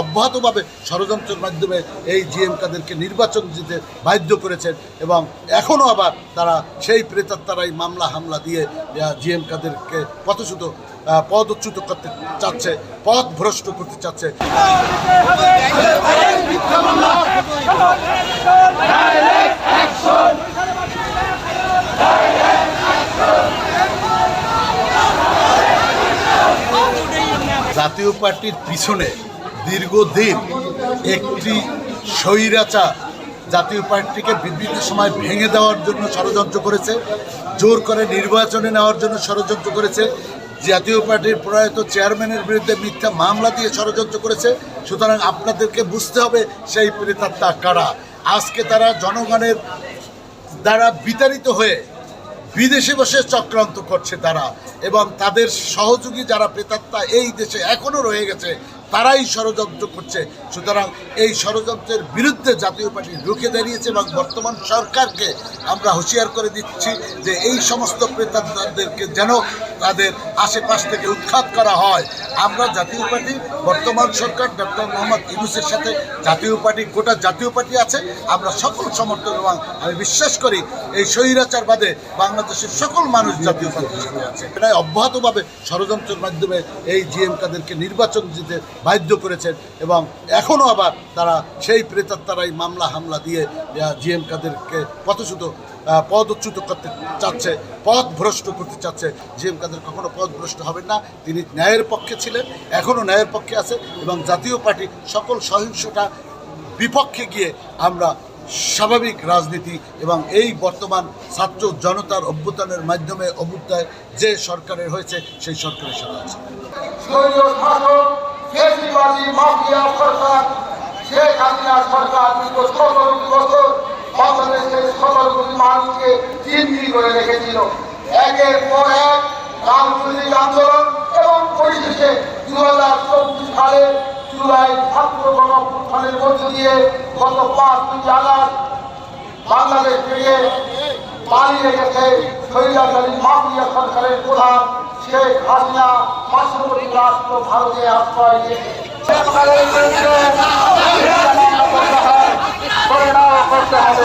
অব্যাহতভাবে ষড়যন্ত্রের মাধ্যমে এই জিএম কাদেরকে নির্বাচন দিতে বাধ্য করেছেন এবং এখনও আবার তারা সেই প্রেতার প্রেতাত্মারাই মামলা হামলা দিয়ে জিএম কাদেরকে পথচ্যুত পদচ্যুত করতে চাচ্ছে, পথ ভ্রষ্ট করতে চাচ্ছে। জাতীয় পার্টির পিছনে দীর্ঘদিন একটি স্বৈরাচার জাতীয় পার্টিকে বিভিন্ন সময় ভেঙে দেওয়ার জন্য ষড়যন্ত্র করেছে, জোর করে নির্বাচনে নেওয়ার জন্য ষড়যন্ত্র করেছে, জাতীয় পার্টির প্রয়াত চেয়ারম্যানের বিরুদ্ধে মিথ্যা মামলা দিয়ে ষড়যন্ত্র করেছে। সুতরাং আপনাদেরকে বুঝতে হবে সেই প্রেতাত্মা কারা। আজকে তারা জনগণের দ্বারা বিতাড়িত হয়ে বিদেশে বসে চক্রান্ত করছে তারা এবং তাদের সহযোগী যারা প্রেতাত্মা এই দেশে এখনও রয়ে গেছে, তারাই ষড়যন্ত্র করছে। সুতরাং এই ষড়যন্ত্রের বিরুদ্ধে জাতীয় পার্টি রুখে দাঁড়িয়েছে এবং বর্তমান সরকারকে আমরা হুঁশিয়ার করে দিচ্ছি যে এই সমস্ত প্রেতাত্মাদেরকে যেন তাদের আশেপাশ থেকে উৎখাত করা হয়। আমরা জাতীয় পার্টি বর্তমান সরকার ডক্টর মোহাম্মদ ইউনুসের সাথে জাতীয় পার্টি গোটা জাতীয় পার্টি আছে। আমরা সকল সমর্থন এবং আমি বিশ্বাস করি এই স্বৈরাচার বাদে বাংলাদেশের সকল মানুষ জাতীয় পার্টির সাথে আছে। এটাই অব্যাহতভাবে ষড়যন্ত্রের মাধ্যমে এই জিএম কাদেরকে নির্বাচন দিতে বাধ্য করেছেন এবং এখনও আবার তারা সেই প্রেতার প্রেতাত্মারাই মামলা হামলা দিয়ে জিএম কাদেরকে পথচ্যুত আহ, পদচ্যুত করতে চাচ্ছে পথ ভ্রষ্ট করতে চাচ্ছে জিএম কাদের কখনো পথ ভ্রষ্ট হবেন না। তিনি ন্যায়ের পক্ষে ছিলেন, এখনও ন্যায়ের পক্ষে আছে এবং জাতীয় পার্টি সকল সহিংসতা বিপক্ষে গিয়ে আমরা স্বাভাবিক রাজনীতি এবং এই বর্তমান ছাত্র জনতার অভ্যুত্থানের মাধ্যমে অভ্যুত্থায় যে সরকারের হয়েছে, সেই সরকারের সাথে আছে। বাংলাদেশের সতেরো মানুষকে চিন্তি করে রেখেছিল। একের পর এক রাজনৈতিক আন্দোলন এবং পরিশেষে দু হাজার চব্বিশ সালে জুলাই ছাত্র গণপ্রথানের মধ্য দিয়ে গত পাঁচই আগস্ট বাংলাদেশ থেকে পালিয়ে গেছে স্বৈরাচারী মাফিয়া সরকারের প্রধান শেখ হাসিনা, পার্শ্ববর্তী রাষ্ট্র ভারতে আশ্রয় করতে হবে।